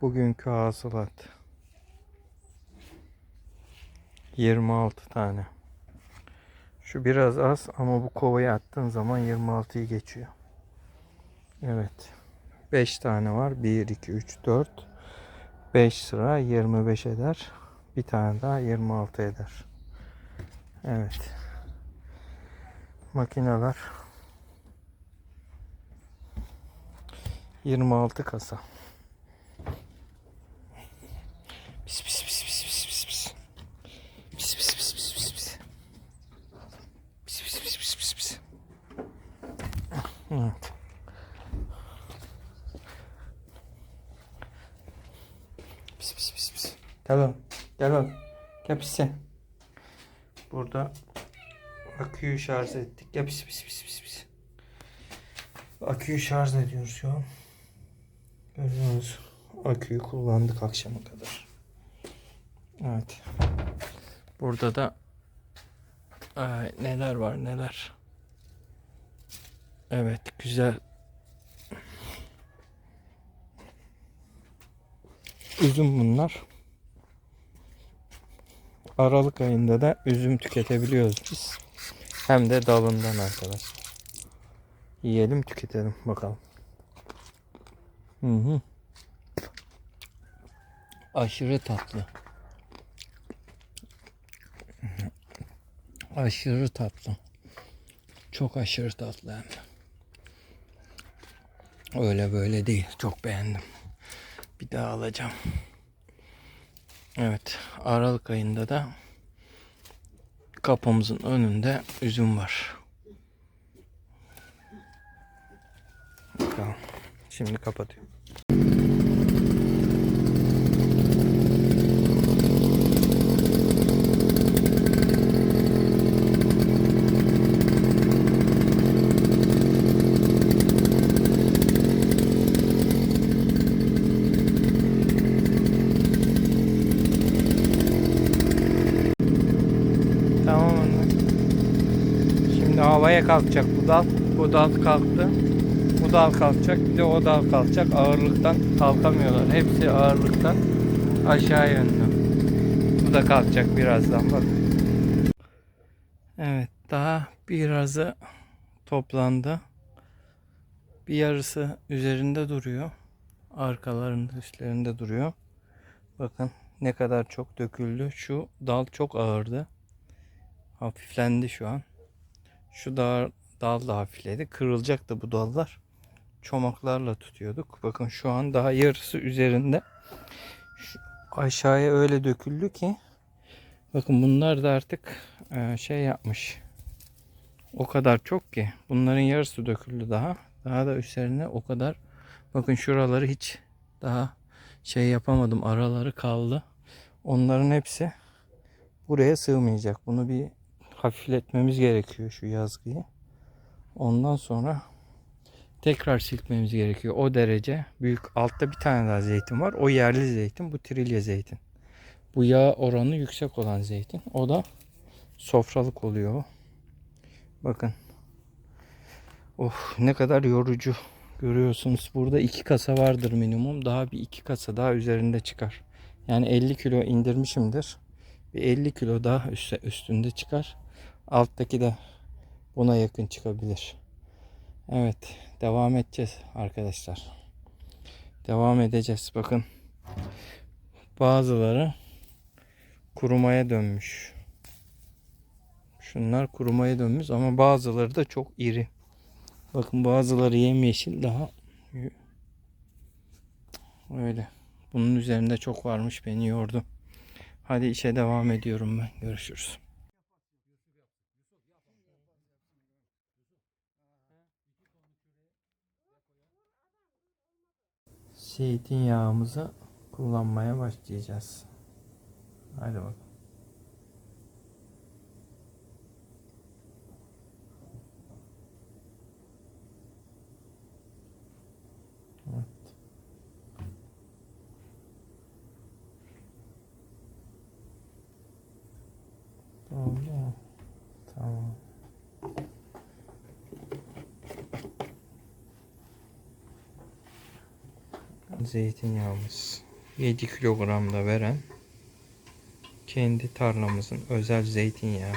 Bugünkü hasılat 26 tane. Şu biraz az ama bu kovaya attığın zaman 26'yı geçiyor. Evet. 5 tane var. 1, 2, 3, 4. 5 sıra 25 eder. Bir tane daha 26 eder. Evet. Makineler 26 kasa. Pis pis pis pis pis pis pis. Pis pis pis pis pis pis. Pis pis pis pis pis pis. Evet. Pis pis pis pis. Gel oğlum. Gel oğlum. Gel pis sen. Burada aküyü şarj ettik. Gel pis pis pis pis pis. Aküyü şarj ediyoruz şu an. Görüyorsunuz. Aküyü kullandık akşama kadar. Evet. Burada da ay, neler var neler. Evet güzel. Üzüm bunlar. Aralık ayında da üzüm tüketebiliyoruz biz. Hem de dalından arkadaşlar. Yiyelim tüketelim bakalım. Hı hı. Aşırı tatlı. Aşırı tatlı. Çok aşırı tatlı hem de. Öyle böyle değil. Çok beğendim. Bir daha alacağım. Evet. Aralık ayında da kapımızın önünde üzüm var. Bakalım. Şimdi kapatıyorum. Tamam anne. Şimdi havaya kalkacak bu dal. Bu dal kalktı. Bu dal kalkacak. Bir de o dal kalkacak. Ağırlıktan kalkamıyorlar. Hepsi ağırlıktan aşağı yönlü. Bu da kalkacak birazdan bak. Evet daha birazı toplandı. Bir yarısı üzerinde duruyor. Arkalarında üstlerinde duruyor. Bakın ne kadar çok döküldü. Şu dal çok ağırdı. Hafiflendi şu an. Şu dal, dal da hafifledi. Kırılacaktı bu dallar. Çomaklarla tutuyorduk. Bakın şu an daha yarısı üzerinde. Şu aşağıya öyle döküldü ki. Bakın bunlar da artık e, şey yapmış. O kadar çok ki. Bunların yarısı döküldü daha. Daha da üzerine o kadar. Bakın şuraları hiç daha şey yapamadım. Araları kaldı. Onların hepsi buraya sığmayacak. Bunu bir hafifletmemiz gerekiyor şu yazgıyı. Ondan sonra tekrar silkmemiz gerekiyor. O derece büyük. Altta bir tane daha zeytin var. O yerli zeytin. Bu trilye zeytin. Bu yağ oranı yüksek olan zeytin. O da sofralık oluyor. Bakın. Of ne kadar yorucu. Görüyorsunuz burada iki kasa vardır minimum. Daha bir iki kasa daha üzerinde çıkar. Yani 50 kilo indirmişimdir. Bir 50 kilo daha üstünde çıkar. Alttaki de buna yakın çıkabilir. Evet devam edeceğiz arkadaşlar. Devam edeceğiz. Bakın bazıları kurumaya dönmüş. Şunlar kurumaya dönmüş ama bazıları da çok iri. Bakın bazıları yemyeşil daha öyle. Bunun üzerinde çok varmış beni yordu. Hadi işe devam ediyorum ben. Görüşürüz. Zeytinyağımızı kullanmaya başlayacağız. Hadi bakalım. Evet. Oldu. Tamam. Zeytinyağımız. 7 kilogramda veren kendi tarlamızın özel zeytinyağı.